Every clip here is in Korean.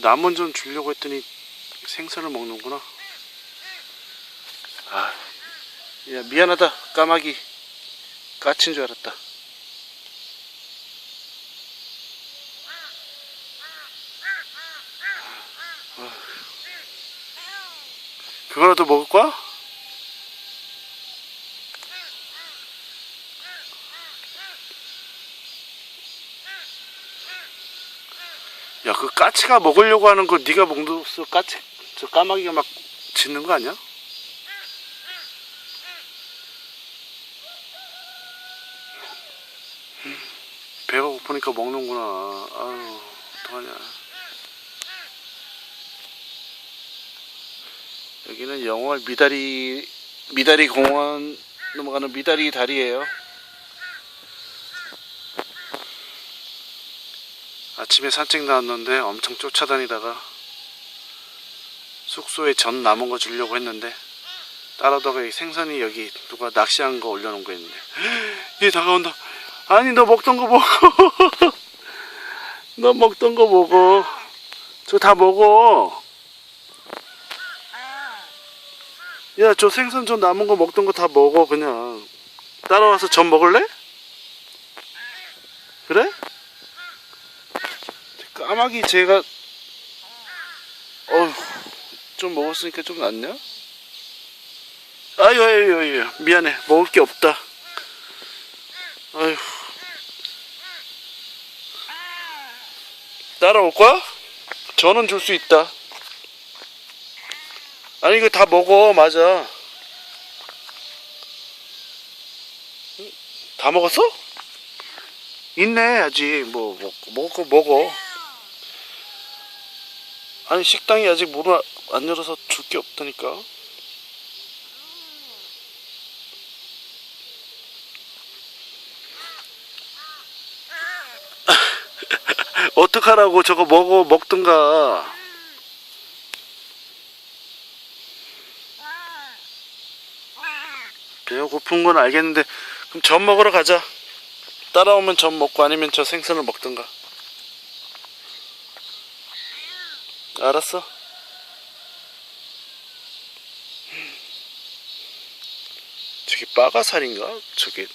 남은 좀 주려고 했더니 생선을 먹는구나. 아, 야 미안하다 까마귀 까친 줄 알았다. 아. 그거라도 먹을 거야? 야, 그 까치가 먹으려고 하는 거 네가 먹어서 까치 저 까마귀가 막 짖는 거 아니야? 배가 고프니까 먹는구나. 아유, 어떡하냐. 여기는 영월 미다리 미다리 공원 넘어가는 미다리 다리예요. 아침에 산책 나왔는데 엄청 쫓아다니다가 숙소에 전 남은 거 주려고 했는데 따라다가 이 생선이 여기 누가 낚시한 거 올려놓은 거 있는데 얘 다가온다. 아니 너 먹던 거 먹어. 너 먹던 거 먹어. 저 다 먹어. 야 저 생선 전 남은 거 먹던 거 다 먹어 그냥. 따라와서 전 먹을래? 그래? 까마귀 제가 어휴 좀 먹었으니까 좀 낫냐? 아유 아유 아유 미안해 먹을 게 없다 아유 따라올 거야? 저는 줄 수 있다 아니 이거 다 먹어 맞아 응? 다 먹었어? 있네 아직 뭐 먹, 먹을 거 먹어 아니 식당이 아직 문을 안 열어서 줄 게 없다니까. 어떡하라고 저거 먹어 먹든가. 배가 고픈 건 알겠는데 그럼 전 먹으러 가자. 따라오면 전 먹고 아니면 저 생선을 먹든가 알았어. 저게 빠가살인가? 저게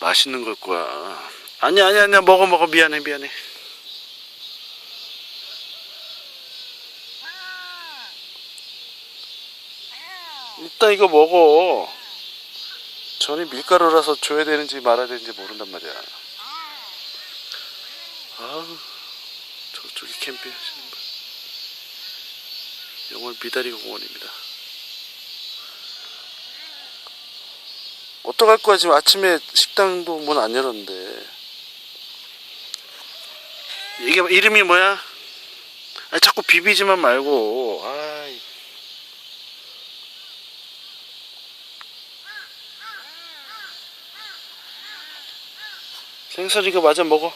맛있는 걸 거야. 아니야 아니야 아니야. 먹어 먹어. 미안해 미안해. 일단 이거 먹어. 전이 밀가루라서 줘야 되는지 말아야 되는지 모른단 말이야. 아우 저쪽에 캠핑 하시는 분 영월 미다리 공원입니다. 어떡할 거야? 지금 아침에 식당도 문 안 열었는데. 이게 이름이 뭐야? 아 자꾸 비비지만 말고. 아이. 생선이가 맞아 먹어